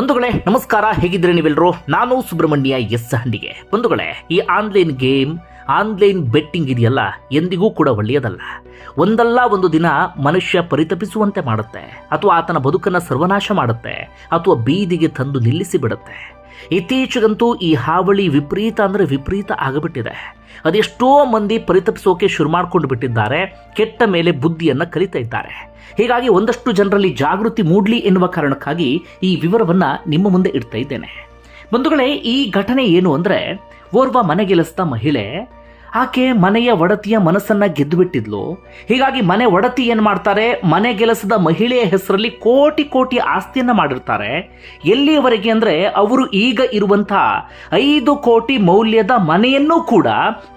ಬಂಧುಗಳೇ, ನಮಸ್ಕಾರ. ಹೇಗಿದ್ರೆ ನೀವೆಲ್ಲರೂ ನಾನು ಸುಬ್ರಹ್ಮಣ್ಯ ಎಸ್ ಹಂಡಿಗೆ. ಬಂಧುಗಳೇ, ಈ ಆನ್ಲೈನ್ ಗೇಮ್, ಆನ್ಲೈನ್ ಬೆಟ್ಟಿಂಗ್ ಇದೆಯಲ್ಲ, ಎಂದಿಗೂ ಕೂಡ ಒಳ್ಳೆಯದಲ್ಲ. ಒಂದಲ್ಲ ಒಂದು ದಿನ ಮನುಷ್ಯ ಪರಿತಪಿಸುವಂತೆ ಮಾಡುತ್ತೆ. ಅಥವಾ ಆತನ ಬದುಕನ್ನು ಸರ್ವನಾಶ ಮಾಡುತ್ತೆ. ಅಥವಾ ಬೀದಿಗೆ ತಂದು ನಿಲ್ಲಿಸಿ ಬಿಡುತ್ತೆ. ಇತ್ತೀಚೆಗಂತೂ ಈ ಹಾವಳಿ ವಿಪರೀತ ಅಂದರೆ ವಿಪರೀತ ಆಗಬಿಟ್ಟಿದೆ. ಅದೆಷ್ಟೋ ಮಂದಿ ಪರಿತಪಿಸೋಕೆ ಶುರು ಮಾಡ್ಕೊಂಡು ಬಿಟ್ಟಿದ್ದಾರೆ, ಕೆಟ್ಟ ಮೇಲೆ ಬುದ್ಧಿಯನ್ನು ಕಲಿತಾ ಇದ್ದಾರೆ. ಹೀಗಾಗಿ ಒಂದಷ್ಟು ಜನರಲ್ಲಿ ಜಾಗೃತಿ ಮೂಡಲಿ ಎನ್ನುವ ಕಾರಣಕ್ಕಾಗಿ ಈ ವಿವರವನ್ನ ನಿಮ್ಮ ಮುಂದೆ ಇಡ್ತಾ ಇದ್ದೇನೆ. ಬಂಧುಗಳೇ, ಈ ಘಟನೆ ಏನು ಅಂದ್ರೆ ಓರ್ವ ಮನೆಗೆಲಸದ ಮಹಿಳೆ ಆಕೆ ಮನೆಯ ಒಡತಿಯ ಮನಸ್ಸನ್ನ ಗೆದ್ದು ಬಿಟ್ಟಿದ್ಲು ಹೀಗಾಗಿ ಮನೆ ಒಡತಿ ಏನು ಮಾಡ್ತಾರೆ? ಮನೆ ಗೆಲಸದ ಮಹಿಳೆಯ ಹೆಸರಲ್ಲಿ ಕೋಟಿ ಕೋಟಿ ಆಸ್ತಿಯನ್ನ ಮಾಡಿರ್ತಾರೆ. ಎಲ್ಲಿಯವರೆಗೆ ಅಂದ್ರೆ ಅವರು ಈಗ ಇರುವಂತಹ ಐದು ಕೋಟಿ ಮೌಲ್ಯದ ಮನೆಯನ್ನೂ ಕೂಡ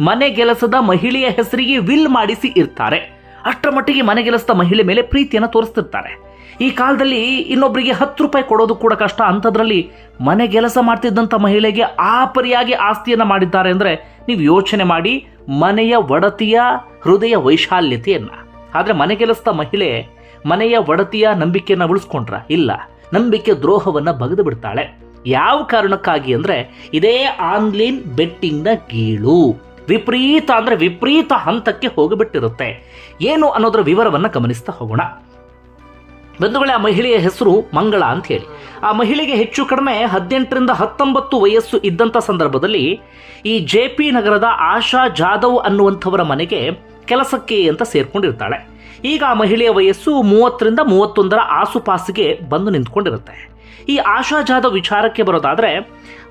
ಮನೆ ಗೆಲಸದ ಮಹಿಳೆಯ ಹೆಸರಿಗೆ ವಿಲ್ ಮಾಡಿಸಿ ಇರ್ತಾರೆ. ಅಷ್ಟರ ಮಟ್ಟಿಗೆ ಮನೆಗೆಲಸದ ಮಹಿಳೆ ಮೇಲೆ ಪ್ರೀತಿಯನ್ನು ತೋರಿಸ್ತಿರ್ತಾರೆ. ಈ ಕಾಲದಲ್ಲಿ ಇನ್ನೊಬ್ಬರಿಗೆ ಹತ್ತು ರೂಪಾಯಿ ಕೊಡೋದು ಕೂಡ ಕಷ್ಟ. ಅಂಥದ್ರಲ್ಲಿ ಮನೆ ಕೆಲಸ ಮಾಡ್ತಿದ್ದಂಥ ಮಹಿಳೆಗೆ ಆ ಪರಿಯಾಗಿ ಆಸ್ತಿಯನ್ನು ಮಾಡಿದ್ದಾರೆ ಅಂದರೆ ನೀವು ಯೋಚನೆ ಮಾಡಿ ಮನೆಯ ಒಡತಿಯ ಹೃದಯ ವೈಶಾಲ್ಯತೆಯನ್ನು. ಆದರೆ ಮನೆ ಕೆಲಸದ ಮಹಿಳೆ ಮನೆಯ ಒಡತಿಯ ನಂಬಿಕೆಯನ್ನು ಉಳಿಸ್ಕೊಂಡ್ರ? ಇಲ್ಲ. ನಂಬಿಕೆ ದ್ರೋಹವನ್ನು ಬಗೆದು ಬಿಡ್ತಾಳೆ. ಯಾವ ಕಾರಣಕ್ಕಾಗಿ ಅಂದರೆ ಇದೇ ಆನ್ಲೈನ್ ಬೆಟ್ಟಿಂಗ್ನ ಗೀಳು. ವಿಪರೀತ ಅಂದರೆ ವಿಪರೀತ ಹಂತಕ್ಕೆ ಹೋಗಿಬಿಟ್ಟಿರುತ್ತೆ. ಏನು ಅನ್ನೋದರ ವಿವರವನ್ನು ಗಮನಿಸ್ತಾ ಹೋಗೋಣ. ಬಂಧುಗಳೇ, ಆ ಮಹಿಳೆಯ ಹೆಸರು ಮಂಗಳ ಅಂತ ಹೇಳಿ. ಆ ಮಹಿಳೆಗೆ ಹೆಚ್ಚು ಕಡಿಮೆ ಹದಿನೆಂಟರಿಂದ ಹತ್ತೊಂಬತ್ತು ವಯಸ್ಸು ಇದ್ದಂಥ ಸಂದರ್ಭದಲ್ಲಿ ಈ ಜೆ ಪಿ ನಗರದ ಆಶಾ ಜಾಧವ್ ಅನ್ನುವಂಥವರ ಮನೆಗೆ ಕೆಲಸಕ್ಕೆ ಅಂತ ಸೇರ್ಕೊಂಡಿರ್ತಾಳೆ. ಈಗ ಆ ಮಹಿಳೆಯ ವಯಸ್ಸು ಮೂವತ್ತರಿಂದ ಮೂವತ್ತೊಂದರ ಆಸುಪಾಸಿಗೆ ಬಂದು ನಿಂತ್ಕೊಂಡಿರುತ್ತೆ. ಈ ಆಶಾ ಜಾಧವ್ ವಿಚಾರಕ್ಕೆ ಬರೋದಾದರೆ,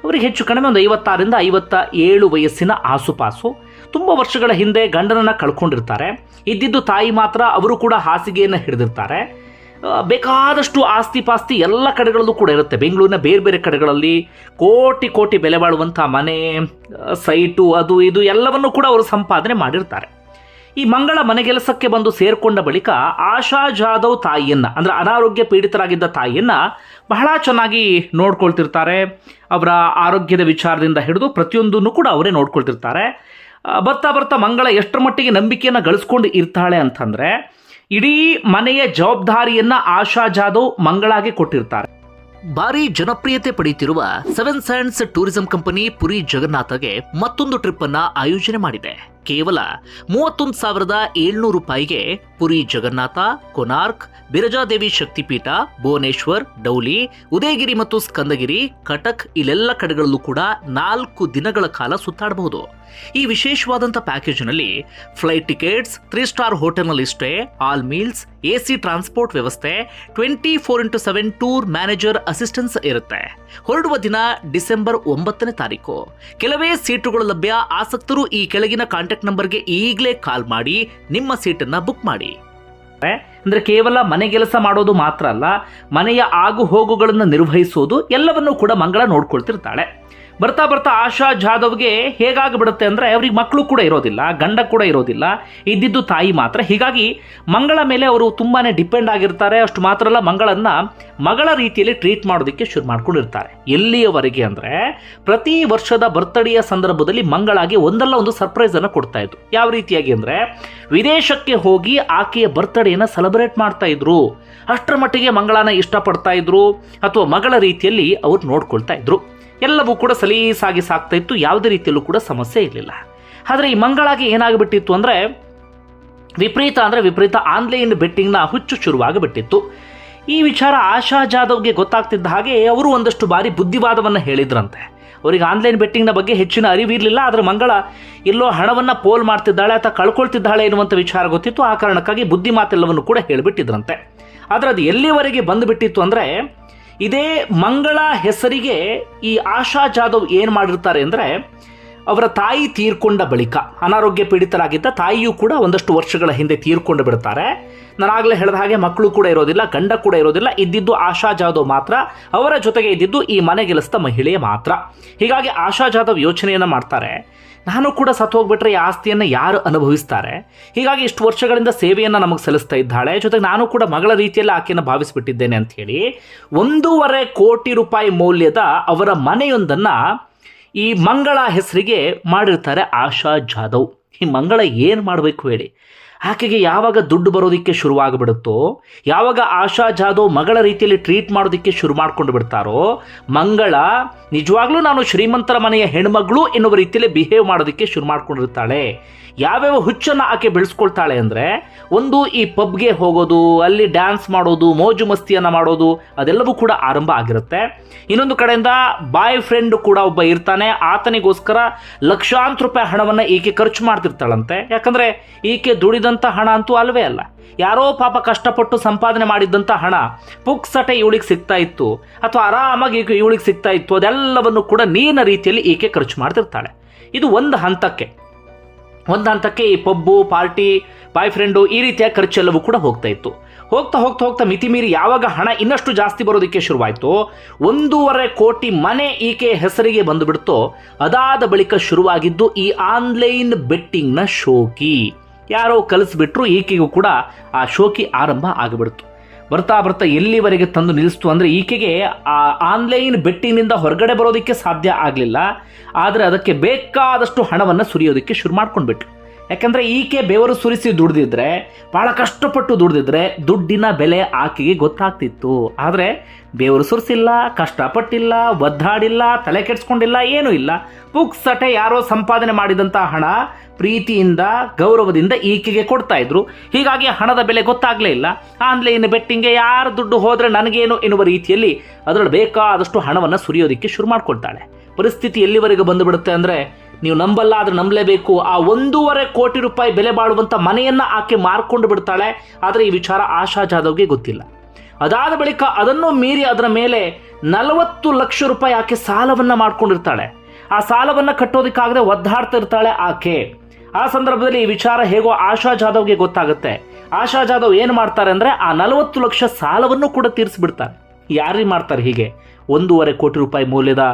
ಅವರಿಗೆ ಹೆಚ್ಚು ಕಡಿಮೆ ಒಂದು ಐವತ್ತಾರರಿಂದ ಐವತ್ತ ಏಳು ವಯಸ್ಸಿನ ಆಸುಪಾಸು. ತುಂಬ ವರ್ಷಗಳ ಹಿಂದೆ ಗಂಡನನ್ನು ಕಳ್ಕೊಂಡಿರ್ತಾರೆ. ಇದ್ದಿದ್ದು ತಾಯಿ ಮಾತ್ರ ಅವರು ಕೂಡ ಹಾಸಿಗೆಯನ್ನು ಹಿಡಿದಿರ್ತಾರೆ. ಬೇಕಾದಷ್ಟು ಆಸ್ತಿ ಪಾಸ್ತಿ ಎಲ್ಲ ಕಡೆಗಳಲ್ಲೂ ಕೂಡ ಇರುತ್ತೆ. ಬೆಂಗಳೂರಿನ ಬೇರೆ ಬೇರೆ ಕಡೆಗಳಲ್ಲಿ ಕೋಟಿ ಕೋಟಿ ಬೆಲೆ ಬಾಳುವಂಥ ಮನೆ ಸೈಟು, ಅದು ಇದು ಎಲ್ಲವನ್ನು ಕೂಡ ಅವರು ಸಂಪಾದನೆ ಮಾಡಿರ್ತಾರೆ. ಈ ಮಂಗಳ ಮನೆಗೆಲಸಕ್ಕೆ ಬಂದು ಸೇರಿಕೊಂಡ ಬಳಿಕ ಆಶಾ ಜಾಧವ್ ತಾಯಿಯನ್ನ, ಅಂದ್ರೆ ಅನಾರೋಗ್ಯ ಪೀಡಿತರಾಗಿದ್ದ ತಾಯಿಯನ್ನ ಬಹಳ ಚೆನ್ನಾಗಿ ನೋಡ್ಕೊಳ್ತಿರ್ತಾರೆ. ಅವರ ಆರೋಗ್ಯದ ವಿಚಾರದಿಂದ ಹಿಡಿದು ಪ್ರತಿಯೊಂದನ್ನು ಕೂಡ ಅವರೇ ನೋಡ್ಕೊಳ್ತಿರ್ತಾರೆ. ಬರ್ತಾ ಬರ್ತಾ ಮಂಗಳ ಎಷ್ಟರ ಮಟ್ಟಿಗೆ ನಂಬಿಕೆಯನ್ನು ಗಳಿಸ್ಕೊಂಡು ಇರ್ತಾಳೆ ಅಂತಂದ್ರೆ ಇಡೀ ಮನೆಯ ಜವಾಬ್ದಾರಿಯನ್ನ ಆಶಾ ಜಾಧವ್ ಮಂಗಳಾಗೆ ಕೊಟ್ಟಿರ್ತಾರೆ. ಭಾರಿ ಜನಪ್ರಿಯತೆ ಪಡೆಯುತ್ತಿರುವ seven sands tourism company Puri ಜಗನ್ನಾಥಗೆ ಮತ್ತೊಂದು ಟ್ರಿಪ್ ಅನ್ನ ಆಯೋಜನೆ ಮಾಡಿದೆ. ಕೇವಲ ಮೂವತ್ತೊಂದು ಸಾವಿರದ ಏಳ್ನೂರು ರೂಪಾಯಿಗೆ ಪುರಿ ಜಗನ್ನಾಥ, ಕೊನಾರ್ಕ್, ಬಿರಜಾದೇವಿ ಶಕ್ತಿಪೀಠ, ಭುವನೇಶ್ವರ್, ಡೌಲಿ, ಉದಯಗಿರಿ ಮತ್ತು ಸ್ಕಂದಗಿರಿ, ಕಟಕ್ ಇಲ್ಲೆಲ್ಲ ಕಡೆಗಳಲ್ಲೂ ಕೂಡ ನಾಲ್ಕು ದಿನಗಳ ಕಾಲ ಸುತ್ತಾಡಬಹುದು. ಈ ವಿಶೇಷವಾದಂಥ ಪ್ಯಾಕೇಜ್ನಲ್ಲಿ ಫ್ಲೈಟ್ ಟಿಕೆಟ್ಸ್, ತ್ರೀ ಸ್ಟಾರ್ ಹೋಟೆಲ್ನಲ್ಲಿ stay, all meals AC transport ವ್ಯವಸ್ಥೆ, twenty four into seven tour manager assistance ಇರುತ್ತೆ. ಹೊರಡುವ ದಿನ ಡಿಸೆಂಬರ್ ಒಂಬತ್ತನೇ ತಾರೀಕು. ಕೆಲವೇ ಸೀಟುಗಳು ಲಭ್ಯ ಆಸಕ್ತರು ಈ ಕೆಳಗಿನ ಕಾಂಟ್ಯಾಕ್ಟ್ ನಂಬರ್ಗೆ ಈಗಲೇ ಕಾಲ್ ಮಾಡಿ, ನಿಮ್ಮ ಸೀಟನ್ನು ಬುಕ್ ಮಾಡಿ. ಅಂದ್ರೆ ಕೇವಲ ಮನೆ ಕೆಲಸ ಮಾಡೋದು ಮಾತ್ರ ಅಲ್ಲ, ಮನೆಯ ಆಗು ಹೋಗುಗಳನ್ನು ನಿರ್ವಹಿಸೋದು ಎಲ್ಲವನ್ನೂ ಕೂಡ ಮಂಗಳ ನೋಡ್ಕೊಳ್ತಿರ್ತಾಳೆ. ಬರ್ತಾ ಬರ್ತಾ ಆಶಾ ಜಾಧವ್ಗೆ ಹೇಗಾಗ್ಬಿಡುತ್ತೆ ಅಂದರೆ ಅವ್ರಿಗೆ ಮಕ್ಕಳು ಕೂಡ ಇರೋದಿಲ್ಲ, ಗಂಡ ಕೂಡ ಇರೋದಿಲ್ಲ. ಇದ್ದಿದ್ದು ತಾಯಿ ಮಾತ್ರ. ಹೀಗಾಗಿ ಮಂಗಳ ಮೇಲೆ ಅವರು ತುಂಬಾ ಡಿಪೆಂಡ್ ಆಗಿರ್ತಾರೆ. ಅಷ್ಟು ಮಾತ್ರ ಅಲ್ಲ, ಮಂಗಳನ್ನ ಮಗಳ ರೀತಿಯಲ್ಲಿ ಟ್ರೀಟ್ ಮಾಡೋದಕ್ಕೆ ಶುರು ಮಾಡ್ಕೊಂಡಿರ್ತಾರೆ. ಎಲ್ಲಿಯವರೆಗೆ ಅಂದರೆ ಪ್ರತಿ ವರ್ಷದ ಬರ್ತಡೆಯ ಸಂದರ್ಭದಲ್ಲಿ ಮಂಗಳಾಗಿ ಒಂದಲ್ಲ ಒಂದು ಸರ್ಪ್ರೈಸ್ ಅನ್ನು ಕೊಡ್ತಾ ಇದ್ರು. ಯಾವ ರೀತಿಯಾಗಿ ಅಂದರೆ ವಿದೇಶಕ್ಕೆ ಹೋಗಿ ಆಕೆಯ ಬರ್ತ್ಡೇನ ಸೆಲೆಬ್ರೇಟ್ ಮಾಡ್ತಾ ಇದ್ರು. ಅಷ್ಟರ ಮಟ್ಟಿಗೆ ಮಂಗಳನ ಇಷ್ಟಪಡ್ತಾ ಇದ್ರು. ಅಥವಾ ಮಗಳ ರೀತಿಯಲ್ಲಿ ಅವ್ರು ನೋಡ್ಕೊಳ್ತಾ ಇದ್ರು. ಎಲ್ಲವೂ ಕೂಡ ಸಲೀಸಾಗಿ ಸಾಕ್ತಾ ಇತ್ತು, ಯಾವುದೇ ರೀತಿಯಲ್ಲೂ ಕೂಡ ಸಮಸ್ಯೆ ಇರಲಿಲ್ಲ. ಆದರೆ ಈ ಮಂಗಳಾಗಿ ಏನಾಗಿಬಿಟ್ಟಿತ್ತು ಅಂದರೆ, ವಿಪರೀತ ಅಂದರೆ ವಿಪರೀತ ಆನ್ಲೈನ್ ಬೆಟ್ಟಿಂಗ್ನ ಹುಚ್ಚು ಶುರುವಾಗಿಬಿಟ್ಟಿತ್ತು. ಈ ವಿಚಾರ ಆಶಾ ಜಾಧವ್ಗೆ ಗೊತ್ತಾಗ್ತಿದ್ದ ಹಾಗೆ ಅವರು ಒಂದಷ್ಟು ಬಾರಿ ಬುದ್ಧಿವಾದವನ್ನು ಹೇಳಿದ್ರಂತೆ. ಅವರಿಗೆ ಆನ್ಲೈನ್ ಬೆಟ್ಟಿಂಗ್ನ ಬಗ್ಗೆ ಹೆಚ್ಚಿನ ಅರಿವಿರಲಿಲ್ಲ, ಆದರೆ ಮಂಗಳ ಎಲ್ಲೋ ಹಣವನ್ನು ಪೋಲ್ ಮಾಡ್ತಿದ್ದಾಳೆ ಅಥವಾ ಕಳ್ಕೊಳ್ತಿದ್ದಾಳೆ ಎನ್ನುವಂಥ ವಿಚಾರ ಗೊತ್ತಿತ್ತು, ಆ ಕಾರಣಕ್ಕಾಗಿ ಬುದ್ಧಿ ಮಾತೆಲ್ಲವನ್ನು ಕೂಡ ಹೇಳಿಬಿಟ್ಟಿದ್ರಂತೆ. ಆದರೆ ಅದು ಎಲ್ಲಿವರೆಗೆ ಬಂದುಬಿಟ್ಟಿತ್ತು ಅಂದರೆ ಇದೇ ಮಂಗಳ ಹೆಸರಿಗೆ ಈ ಆಶಾ ಜಾಧವ್ ಏನು ಮಾಡಿರ್ತಾರೆ ಅಂದರೆ ಅವರ ತಾಯಿ ತೀರ್ಕೊಂಡ ಬಳಿಕ, ಅನಾರೋಗ್ಯ ಪೀಡಿತರಾಗಿದ್ದ ತಾಯಿಯೂ ಕೂಡ ಒಂದಷ್ಟು ವರ್ಷಗಳ ಹಿಂದೆ ತೀರ್ಕೊಂಡು ಬಿಡ್ತಾರೆ. ನಾನಾಗಲೇ ಹೇಳಿದ ಹಾಗೆ ಮಕ್ಕಳು ಕೂಡ ಇರೋದಿಲ್ಲ, ಗಂಡ ಕೂಡ ಇರೋದಿಲ್ಲ, ಇದ್ದಿದ್ದು ಆಶಾ ಜಾಧವ್ ಮಾತ್ರ, ಅವರ ಜೊತೆಗೆ ಇದ್ದಿದ್ದು ಈ ಮನೆಗೆಲಸದ ಮಹಿಳೆ ಮಾತ್ರ. ಹೀಗಾಗಿ ಆಶಾ ಜಾಧವ್ ಯೋಚನೆಯನ್ನು ಮಾಡ್ತಾರೆ. ನಾನು ಕೂಡ ಸತ್ತು ಹೋಗ್ಬಿಟ್ರೆ ಈ ಆಸ್ತಿಯನ್ನು ಯಾರು ಅನುಭವಿಸ್ತಾರೆ? ಹೀಗಾಗಿ ಇಷ್ಟು ವರ್ಷಗಳಿಂದ ಸೇವೆಯನ್ನು ನಮಗೆ ಸಲ್ಲಿಸ್ತಾ ಇದ್ದಾಳೆ. ಜೊತೆಗೆ ನಾನು ಕೂಡ ಮಗಳ ರೀತಿಯಲ್ಲಿ ಆಕೆಯನ್ನು ಭಾವಿಸಿಬಿಟ್ಟಿದ್ದೇನೆ ಅಂತ ಹೇಳಿ ಒಂದೂವರೆ ಕೋಟಿ ರೂಪಾಯಿ ಮೌಲ್ಯದ ಅವರ ಮನೆಯೊಂದನ್ನು ಈ ಮಂಗಳ ಹೆಸರಿಗೆ ಮಾಡಿರ್ತಾರೆ ಆಶಾ ಜಾಧವ್. ಈ ಮಂಗಳ ಏನು ಮಾಡಬೇಕು ಹೇಳಿ? ಆಕೆಗೆ ಯಾವಾಗ ದುಡ್ಡು ಬರೋದಕ್ಕೆ ಶುರುವಾಗಿಬಿಡುತ್ತೋ, ಯಾವಾಗ ಆಶಾ ಜಾಧವ್ ಮಗಳ ರೀತಿಯಲ್ಲಿ ಟ್ರೀಟ್ ಮಾಡೋದಕ್ಕೆ ಶುರು ಮಾಡ್ಕೊಂಡು ಬಿಡ್ತಾರೋ, ಮಂಗಳ ನಿಜವಾಗ್ಲೂ ನಾನು ಶ್ರೀಮಂತರ ಮನೆಯ ಹೆಣ್ಮಗಳು ಎನ್ನುವ ರೀತಿಯಲ್ಲಿ ಬಿಹೇವ್ ಮಾಡೋದಕ್ಕೆ ಶುರು ಮಾಡ್ಕೊಂಡಿರ್ತಾಳೆ. ಯಾವ್ಯಾವ ಹುಚ್ಚನ್ನು ಆಕೆ ಬೆಳೆಸ್ಕೊಳ್ತಾಳೆ ಅಂದರೆ, ಒಂದು ಈ ಪಬ್ಗೆ ಹೋಗೋದು, ಅಲ್ಲಿ ಡ್ಯಾನ್ಸ್ ಮಾಡೋದು, ಮೋಜು ಮಸ್ತಿಯನ್ನು ಮಾಡೋದು, ಅದೆಲ್ಲವೂ ಕೂಡ ಆರಂಭ ಆಗಿರುತ್ತೆ. ಇನ್ನೊಂದು ಕಡೆಯಿಂದ ಬಾಯ್ ಫ್ರೆಂಡ್ ಕೂಡ ಒಬ್ಬ ಇರ್ತಾನೆ, ಆತನಿಗೋಸ್ಕರ ಲಕ್ಷಾಂತರ ರೂಪಾಯಿ ಹಣವನ್ನು ಈಕೆ ಖರ್ಚು ಮಾಡ್ತಿರ್ತಾಳಂತೆ. ಯಾಕಂದರೆ ಈಕೆ ದುಡಿದಂಥ ಹಣ ಅಂತೂ ಅಲ್ವೇ ಅಲ್ಲ. ಯಾರೋ ಪಾಪ ಕಷ್ಟಪಟ್ಟು ಸಂಪಾದನೆ ಮಾಡಿದ್ದಂಥ ಹಣ ಪುಕ್ಸಟೆ ಇವಳಿಗೆ ಸಿಗ್ತಾ ಇತ್ತು. ಅಥವಾ ಆರಾಮಾಗಿ ಇವಳಿಗೆ ಸಿಗ್ತಾ ಇತ್ತು. ಅದೆಲ್ಲವನ್ನು ಕೂಡ ನೀನ ರೀತಿಯಲ್ಲಿ ಈಕೆ ಖರ್ಚು ಮಾಡ್ತಿರ್ತಾಳೆ. ಇದು ಒಂದು ಹಂತಕ್ಕೆ. ಒಂದು ಹಂತಕ್ಕೆ ಈ ಪಬ್ಬು, ಪಾರ್ಟಿ ಬಾಯ್ ಫ್ರೆಂಡು ಈ ರೀತಿಯ ಖರ್ಚೆಲ್ಲವೂ ಕೂಡ ಹೋಗ್ತಾ ಇತ್ತು. ಹೋಗ್ತಾ ಹೋಗ್ತಾ ಹೋಗ್ತಾ ಮಿತಿ ಮೀರಿ ಯಾವಾಗ ಹಣ ಇನ್ನಷ್ಟು ಜಾಸ್ತಿ ಬರೋದಕ್ಕೆ ಶುರುವಾಯಿತು, ಒಂದೂವರೆ ಕೋಟಿ ಮನೆ ಈಕೆ ಹೆಸರಿಗೆ ಬಂದುಬಿಡ್ತೋ, ಅದಾದ ಬಳಿಕ ಶುರುವಾಗಿದ್ದು ಈ ಆನ್ಲೈನ್ ಬೆಟ್ಟಿಂಗ್ನ ಶೋಕಿ. ಯಾರೋ ಕಲಿಸ್ಬಿಟ್ರು, ಈಕೆಗೂ ಕೂಡ ಆ ಶೋಕಿ ಆರಂಭ ಆಗಿಬಿಡ್ತು. ಬರ್ತಾ ಬರ್ತಾ ಎಲ್ಲಿವರೆಗೆ ತಂದು ನಿಲ್ಲಿಸ್ತು ಅಂದರೆ ಈಕೆಗೆ ಆ ಆನ್ಲೈನ್ ಬೆಟ್ಟಿನಿಂದ ಹೊರಗಡೆ ಬರೋದಕ್ಕೆ ಸಾಧ್ಯ ಆಗಲಿಲ್ಲ. ಆದರೆ ಅದಕ್ಕೆ ಬೇಕಾದಷ್ಟು ಹಣವನ್ನು ಸುರಿಯೋದಕ್ಕೆ ಶುರು ಮಾಡ್ಕೊಂಡ್ಬಿಟ್ರು ಯಾಕಂದರೆ ಈಕೆ ಬೆವರು ಸುರಿಸಿ ದುಡ್ದಿದ್ರೆ ಭಾಳ ಕಷ್ಟಪಟ್ಟು ದುಡ್ದಿದ್ರೆ ದುಡ್ಡಿನ ಬೆಲೆ ಆಕೆಗೆ ಗೊತ್ತಾಗ್ತಿತ್ತು. ಆದರೆ ಬೆವರು ಸುರಿಸಿಲ್ಲ, ಕಷ್ಟಪಟ್ಟಿಲ್ಲ, ಒದ್ದಾಡಿಲ್ಲ, ತಲೆ ಕೆಡ್ಸ್ಕೊಂಡಿಲ್ಲ, ಏನೂ ಇಲ್ಲ. ಪುಕ್ಸಟೆ ಯಾರೋ ಸಂಪಾದನೆ ಮಾಡಿದಂಥ ಹಣ ಪ್ರೀತಿಯಿಂದ, ಗೌರವದಿಂದ ಈಕೆಗೆ ಕೊಡ್ತಾ ಇದ್ರು. ಹೀಗಾಗಿ ಹಣದ ಬೆಲೆ ಗೊತ್ತಾಗಲೇ ಇಲ್ಲ. ಆನ್ಲೈನ್ ಬೆಟ್ಟಿಂಗ್ಗೆ ಯಾರು ದುಡ್ಡು ಹೋದರೆ ನನಗೇನು ಎನ್ನುವ ರೀತಿಯಲ್ಲಿ ಅದರಲ್ಲಿ ಬೇಕಾದಷ್ಟು ಹಣವನ್ನು ಸುರಿಯೋದಕ್ಕೆ ಶುರು ಮಾಡ್ಕೊಳ್ತಾಳೆ. ಪರಿಸ್ಥಿತಿ ಎಲ್ಲಿವರೆಗೂ ಬಂದುಬಿಡುತ್ತೆ ಅಂದರೆ ನೀವು ನಂಬಲ್ಲ ಆದರೆ ನಂಬಲೇಬೇಕು. ಆ ಒಂದೂವರೆ ಕೋಟಿ ರೂಪಾಯಿ ಬೆಲೆ ಬಾಳುವಂಥ ಮನೆಯನ್ನು ಆಕೆ ಮಾರ್ಕೊಂಡು ಬಿಡ್ತಾಳೆ. ಆದರೆ ಈ ವಿಚಾರ ಆಶಾ ಜಾಧವ್ಗೆ ಗೊತ್ತಿಲ್ಲ. ಅದಾದ ಬಳಿಕ ಅದನ್ನು ಮೀರಿ ಅದರ ಮೇಲೆ ನಲವತ್ತು ಲಕ್ಷ ರೂಪಾಯಿ ಆಕೆ ಸಾಲವನ್ನು ಮಾಡ್ಕೊಂಡಿರ್ತಾಳೆ. ಆ ಸಾಲವನ್ನು ಕಟ್ಟೋದಕ್ಕಾಗದೆ ಒದ್ದಾಡ್ತಾ ಇರ್ತಾಳೆ ಆಕೆ. ಆ ಸಂದರ್ಭದಲ್ಲಿ ಈ ವಿಚಾರ ಹೇಗೋ ಆಶಾ ಜಾಧವ್ಗೆ ಗೊತ್ತಾಗುತ್ತೆ. ಆಶಾ ಜಾಧವ್ ಏನು ಮಾಡ್ತಾರೆ ಅಂದರೆ ಆ ನಲವತ್ತು ಲಕ್ಷ ಸಾಲವನ್ನು ಕೂಡ ತೀರಿಸಿಬಿಡ್ತಾರೆ. ಯಾರಿಗೆ ಮಾಡ್ತಾರೆ ಹೀಗೆ? ಒಂದೂವರೆ ಕೋಟಿ ರೂಪಾಯಿ ಮೌಲ್ಯದ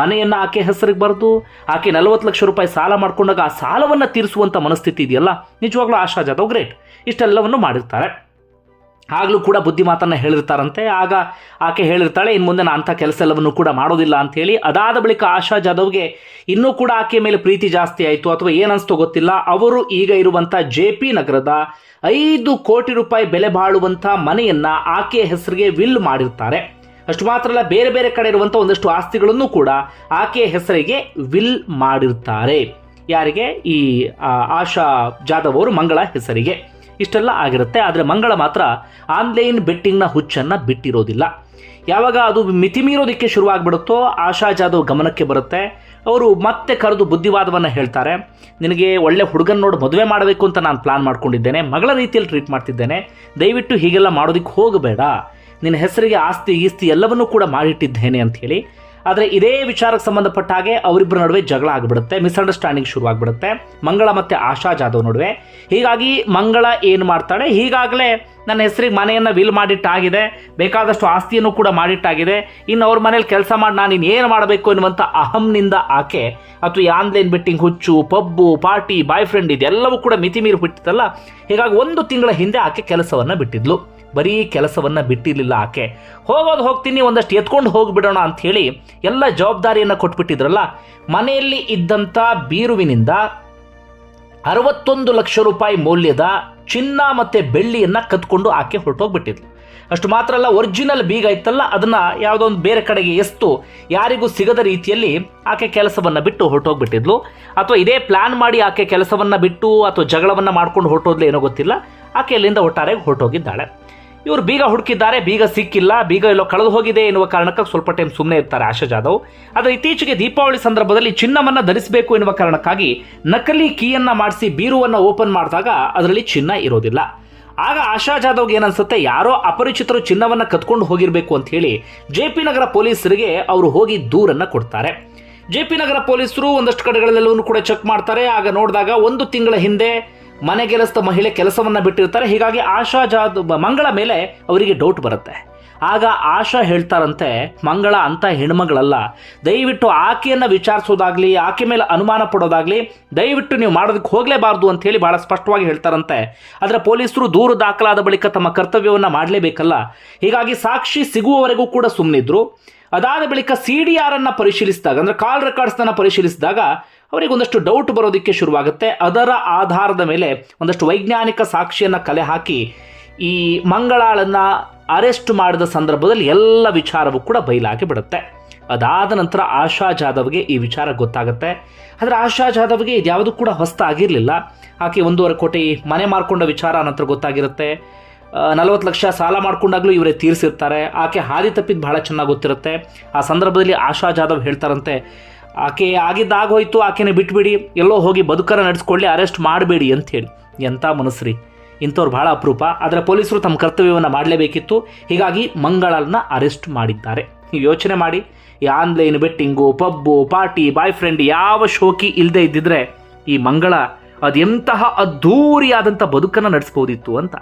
ಮನೆಯನ್ನು ಆಕೆ ಹೆಸರಿಗೆ ಬರೆದು, ಆಕೆ ನಲವತ್ತು ಲಕ್ಷ ರೂಪಾಯಿ ಸಾಲ ಮಾಡ್ಕೊಂಡಾಗ ಆ ಸಾಲವನ್ನು ತೀರಿಸುವಂಥ ಮನಸ್ಥಿತಿ ಇದೆಯಲ್ಲ? ನಿಜವಾಗ್ಲೂ ಆಶಾ ಜಾಧವ್ ಗ್ರೇಟ್. ಇಷ್ಟೆಲ್ಲವನ್ನು ಮಾಡಿರ್ತಾರೆ. ಆಗಲೂ ಕೂಡ ಬುದ್ಧಿ ಮಾತನ್ನು ಹೇಳಿರ್ತಾರಂತೆ. ಆಗ ಆಕೆ ಹೇಳಿರ್ತಾಳೆ ಇನ್ನು ಮುಂದೆ ನಾನು ಅಂಥ ಕೆಲಸ ಎಲ್ಲವನ್ನು ಕೂಡ ಮಾಡೋದಿಲ್ಲ ಅಂಥೇಳಿ ಅದಾದ ಬಳಿಕ ಆಶಾ ಜಾಧವ್ಗೆ ಇನ್ನೂ ಕೂಡ ಆಕೆ ಮೇಲೆ ಪ್ರೀತಿ ಜಾಸ್ತಿ ಆಯಿತು ಅಥವಾ ಏನನ್ನಿಸ್ತೋ ಗೊತ್ತಿಲ್ಲ. ಅವರು ಈಗ ಇರುವಂಥ ಜೆ ಪಿ ನಗರದ ಐದು ಕೋಟಿ ರೂಪಾಯಿ ಬೆಲೆ ಬಾಳುವಂಥ ಮನೆಯನ್ನು ಆಕೆಯ ಹೆಸರಿಗೆ ವಿಲ್ ಮಾಡಿರ್ತಾರೆ. ಅಷ್ಟು ಮಾತ್ರ ಅಲ್ಲ, ಬೇರೆ ಬೇರೆ ಕಡೆ ಇರುವಂಥ ಒಂದಷ್ಟು ಆಸ್ತಿಗಳನ್ನು ಕೂಡ ಆಕೆಯ ಹೆಸರಿಗೆ ವಿಲ್ ಮಾಡಿರ್ತಾರೆ. ಯಾರಿಗೆ? ಈ ಆಶಾ ಜಾಧವ್ ಅವರು ಮಂಗಳ ಹೆಸರಿಗೆ. ಇಷ್ಟೆಲ್ಲ ಆಗಿರುತ್ತೆ, ಆದರೆ ಮಂಗಳ ಮಾತ್ರ ಆನ್ಲೈನ್ ಬೆಟ್ಟಿಂಗ್ನ ಹುಚ್ಚನ್ನು ಬಿಟ್ಟಿರೋದಿಲ್ಲ. ಯಾವಾಗ ಅದು ಮಿತಿ ಮೀರೋದಕ್ಕೆ ಶುರುವಾಗ್ಬಿಡುತ್ತೋ, ಆಶಾ ಜಾಧವ್ ಗಮನಕ್ಕೆ ಬರುತ್ತೆ. ಅವರು ಮತ್ತೆ ಕರೆದು ಬುದ್ಧಿವಾದವನ್ನು ಹೇಳ್ತಾರೆ. ನಿನಗೆ ಒಳ್ಳೆ ಹುಡುಗನ ನೋಡಿ ಮದುವೆ ಮಾಡಬೇಕು ಅಂತ ನಾನು ಪ್ಲಾನ್ ಮಾಡ್ಕೊಂಡಿದ್ದೇನೆ, ಮಗಳ ರೀತಿಯಲ್ಲಿ ಟ್ರೀಟ್ ಮಾಡ್ತಿದ್ದೇನೆ. ದಯವಿಟ್ಟು ಹೀಗೆಲ್ಲ ಮಾಡೋದಕ್ಕೆ ಹೋಗಬೇಡ. ನಿನ್ನ ಹೆಸರಿಗೆ ಆಸ್ತಿ ಈಸ್ತಿ ಎಲ್ಲವನ್ನೂ ಕೂಡ ಮಾಡಿಟ್ಟಿದ್ದೇನೆ ಅಂತ ಹೇಳಿ. ಆದರೆ ಇದೇ ವಿಚಾರಕ್ಕೆ ಸಂಬಂಧಪಟ್ಟ ಹಾಗೆ ಅವರಿಬ್ಬರ ನಡುವೆ ಜಗಳ ಆಗಿಬಿಡುತ್ತೆ ಮಿಸ್ಅಂಡರ್ಸ್ಟ್ಯಾಂಡಿಂಗ್ ಶುರುವಾಗ್ಬಿಡುತ್ತೆ ಮಂಗಳ ಮತ್ತು ಆಶಾ ಜಾಧವ್ ನಡುವೆ. ಹೀಗಾಗಿ ಮಂಗಳ ಏನು ಮಾಡ್ತಾಳೆ? ಹೀಗಾಗಲೇ ನನ್ನ ಹೆಸರಿಗೆ ಮನೆಯನ್ನು ವಿಲ್ ಮಾಡಿಟ್ಟಾಗಿದೆ, ಬೇಕಾದಷ್ಟು ಆಸ್ತಿಯನ್ನು ಕೂಡ ಮಾಡಿಟ್ಟಾಗಿದೆ. ಇನ್ನು ಅವ್ರ ಮನೇಲಿ ಕೆಲಸ ಮಾಡಿ ನಾನು ಇನ್ನೇನು ಮಾಡಬೇಕು ಎನ್ನುವಂಥ ಅಹಂನಿಂದ ಆಕೆ, ಅಥವಾ ಈ ಆನ್ಲೈನ್ ಬೆಟ್ಟಿಂಗ್ ಹುಚ್ಚು, ಪಬ್ಬು ಪಾರ್ಟಿ ಬಾಯ್ ಫ್ರೆಂಡ್ ಇದೆಲ್ಲವೂ ಕೂಡ ಮಿತಿ ಮೀರಿ ಬಿಟ್ಟಿತ್ತಲ್ಲ ಹೀಗಾಗಿ ಒಂದು ತಿಂಗಳ ಹಿಂದೆ ಆಕೆ ಕೆಲಸವನ್ನು ಬಿಟ್ಟಿದ್ಲು. ಬರೀ ಕೆಲಸವನ್ನ ಬಿಟ್ಟಿರಲಿಲ್ಲ ಆಕೆ. ಹೋಗೋದು ಹೋಗ್ತೀನಿ, ಒಂದಷ್ಟು ಎತ್ಕೊಂಡು ಹೋಗ್ಬಿಡೋಣ ಅಂತ ಹೇಳಿ ಎಲ್ಲ ಜವಾಬ್ದಾರಿಯನ್ನು ಕೊಟ್ಬಿಟ್ಟಿದ್ರಲ್ಲ? ಮನೆಯಲ್ಲಿ ಇದ್ದಂಥ ಬೀರುವಿನಿಂದ ಅರವತ್ತೊಂದು ಲಕ್ಷ ರೂಪಾಯಿ ಮೌಲ್ಯದ ಚಿನ್ನ ಮತ್ತು ಬೆಳ್ಳಿಯನ್ನು ಕತ್ಕೊಂಡು ಆಕೆ ಹೊರಟೋಗ್ಬಿಟ್ಟಿದ್ಲು. ಅಷ್ಟು ಮಾತ್ರ ಅಲ್ಲ ಒರಿಜಿನಲ್ ಬೀಗ ಇತ್ತಲ್ಲ, ಅದನ್ನು ಯಾವುದೋ ಒಂದು ಬೇರೆ ಕಡೆಗೆ ಎಸ್ತು, ಯಾರಿಗೂ ಸಿಗದ ರೀತಿಯಲ್ಲಿ ಆಕೆ ಕೆಲಸವನ್ನು ಬಿಟ್ಟು ಹೊರಟೋಗ್ಬಿಟ್ಟಿದ್ಲು. ಅಥವಾ ಇದೇ ಪ್ಲಾನ್ ಮಾಡಿ ಆಕೆ ಕೆಲಸವನ್ನು ಬಿಟ್ಟು ಅಥವಾ ಜಗಳವನ್ನು ಮಾಡ್ಕೊಂಡು ಹೊರಟೋದ್ಲು ಏನೋ ಗೊತ್ತಿಲ್ಲ. ಆಕೆ ಅಲ್ಲಿಂದ ಒಟ್ಟಾರೆ ಹೊರಟೋಗಿದ್ದಾಳೆ. ಇವರು ಬೀಗ ಹುಡುಕಿದ್ದಾರೆ, ಬೀಗ ಸಿಕ್ಕಿಲ್ಲ, ಬೀಗ ಎಲ್ಲೋ ಕಳೆದು ಹೋಗಿದೆ ಎನ್ನುವ ಕಾರಣಕ್ಕೆ ಸ್ವಲ್ಪ ಟೈಮ್ ಸುಮ್ಮನೆ ಇರ್ತಾರೆ ಆಶಾ ಜಾಧವ್. ಆದರೆ ಇತ್ತೀಚೆಗೆ ದೀಪಾವಳಿ ಸಂದರ್ಭದಲ್ಲಿ ಚಿನ್ನವನ್ನ ಧರಿಸಬೇಕು ಎನ್ನುವ ಕಾರಣಕ್ಕಾಗಿ ನಕಲಿ ಕೀಯನ್ನ ಮಾಡಿಸಿ ಬೀರುವನ್ನ ಓಪನ್ ಮಾಡಿದಾಗ ಅದರಲ್ಲಿ ಚಿನ್ನ ಇರೋದಿಲ್ಲ. ಆಗ ಆಶಾ ಜಾಧವ್ಗೆ ಏನನ್ಸುತ್ತೆ? ಯಾರೋ ಅಪರಿಚಿತರು ಚಿನ್ನವನ್ನ ಕತ್ಕೊಂಡು ಹೋಗಿರಬೇಕು ಅಂತ ಹೇಳಿ ಜೆ ಪಿ ನಗರ ಪೊಲೀಸರಿಗೆ ಅವರು ಹೋಗಿ ದೂರನ್ನ ಕೊಡ್ತಾರೆ. ಜೆ ಪಿ ನಗರ ಪೊಲೀಸರು ಒಂದಷ್ಟು ಕಡೆಗಳಲ್ಲೆಲ್ಲವನ್ನು ಕೂಡ ಚೆಕ್ ಮಾಡ್ತಾರೆ. ಆಗ ನೋಡಿದಾಗ ಒಂದು ತಿಂಗಳ ಹಿಂದೆ ಮನೆ ಕೆಲಸದ ಮಹಿಳೆ ಕೆಲಸವನ್ನ ಬಿಟ್ಟಿರ್ತಾರೆ. ಹೀಗಾಗಿ ಆಶಾ ಜಾದ್ ಮಂಗಳ ಮೇಲೆ ಅವರಿಗೆ ಡೌಟ್ ಬರುತ್ತೆ. ಆಗ ಆಶಾ ಹೇಳ್ತಾರಂತೆ, ಮಂಗಳ ಅಂತ ಹೆಣ್ಮಗಳಲ್ಲ, ದಯವಿಟ್ಟು ಆಕೆಯನ್ನು ವಿಚಾರಿಸೋದಾಗ್ಲಿ, ಆಕೆ ಮೇಲೆ ಅನುಮಾನ ಪಡೋದಾಗ್ಲಿ, ದಯವಿಟ್ಟು ನೀವು ಮಾಡೋದಕ್ಕೆ ಹೋಗಲೇಬಾರ್ದು ಅಂತ ಬಹಳ ಸ್ಪಷ್ಟವಾಗಿ ಹೇಳ್ತಾರಂತೆ. ಆದರೆ ಪೊಲೀಸರು ದೂರು ದಾಖಲಾದ ಬಳಿಕ ತಮ್ಮ ಕರ್ತವ್ಯವನ್ನು ಮಾಡಲೇಬೇಕಲ್ಲ. ಹೀಗಾಗಿ ಸಾಕ್ಷಿ ಸಿಗುವವರೆಗೂ ಕೂಡ ಸುಮ್ಮನಿದ್ರು ಅದಾದ ಬಳಿಕ ಸಿ ಡಿ ಆರ್ ಅನ್ನ ಪರಿಶೀಲಿಸಿದಾಗ, ಅಂದ್ರೆ ಕಾಲ್ ರೆಕಾರ್ಡ್ಸ್ ಅನ್ನ ಪರಿಶೀಲಿಸಿದಾಗ ಅವರಿಗೆ ಒಂದಷ್ಟು ಡೌಟ್ ಬರೋದಕ್ಕೆ ಶುರುವಾಗುತ್ತೆ. ಅದರ ಆಧಾರದ ಮೇಲೆ ಒಂದಷ್ಟು ವೈಜ್ಞಾನಿಕ ಸಾಕ್ಷಿಯನ್ನು ಕಲೆ ಹಾಕಿ ಈ ಮಂಗಳಾಳನ್ನು ಅರೆಸ್ಟ್ ಮಾಡಿದ ಸಂದರ್ಭದಲ್ಲಿ ಎಲ್ಲ ವಿಚಾರವೂ ಕೂಡ ಬಯಲಾಗಿ ಬಿಡುತ್ತೆ. ಅದಾದ ನಂತರ ಆಶಾ ಜಾಧವ್ಗೆ ಈ ವಿಚಾರ ಗೊತ್ತಾಗುತ್ತೆ. ಆದರೆ ಆಶಾ ಜಾಧವ್ಗೆ ಇದ್ಯಾವುದು ಕೂಡ ಹೊಸ್ತಾಗಿರಲಿಲ್ಲ. ಆಕೆ ಒಂದೂವರೆ ಕೋಟಿ ಮನೆ ಮಾರ್ಕೊಂಡ ವಿಚಾರ ನಂತರ ಗೊತ್ತಾಗಿರುತ್ತೆ. ನಲವತ್ತು ಲಕ್ಷ ಸಾಲ ಮಾಡ್ಕೊಂಡಾಗಲೂ ಇವರೇ ತೀರಿಸಿರ್ತಾರೆ. ಆಕೆ ಹಾದಿ ತಪ್ಪಿದ್ದು ಬಹಳ ಚೆನ್ನಾಗಿ ಗೊತ್ತಿರುತ್ತೆ. ಆ ಸಂದರ್ಭದಲ್ಲಿ ಆಶಾ ಜಾಧವ್ ಹೇಳ್ತಾರಂತೆ ಆಕೆ ಆಗಿದ್ದಾಗೋಯ್ತು ಆಕೆನ ಬಿಟ್ಬಿಡಿ, ಎಲ್ಲೋ ಹೋಗಿ ಬದುಕರ ನಡೆಸ್ಕೊಳ್ಳಿ, ಅರೆಸ್ಟ್ ಮಾಡಬೇಡಿ ಅಂತ ಹೇಳಿ. ಎಂಥ ಮನಸ್ರಿ ಇಂಥವ್ರು ಭಾಳ ಅಪರೂಪ. ಆದರೆ ಪೊಲೀಸರು ತಮ್ಮ ಕರ್ತವ್ಯವನ್ನು ಮಾಡಲೇಬೇಕಿತ್ತು. ಹೀಗಾಗಿ ಮಂಗಳನ್ನ ಅರೆಸ್ಟ್ ಮಾಡಿದ್ದಾರೆ. ನೀವು ಯೋಚನೆ ಮಾಡಿ. ಈ online betting, pub, party boyfriend ಯಾವ ಶೋಕಿ ಇಲ್ಲದೆ ಇದ್ದಿದ್ರೆ ಈ ಮಂಗಳ ಅದೆಂತಹ ಅದ್ಧೂರಿಯಾದಂಥ ಬದುಕನ್ನು ನಡೆಸ್ಬೋದಿತ್ತು ಅಂತ.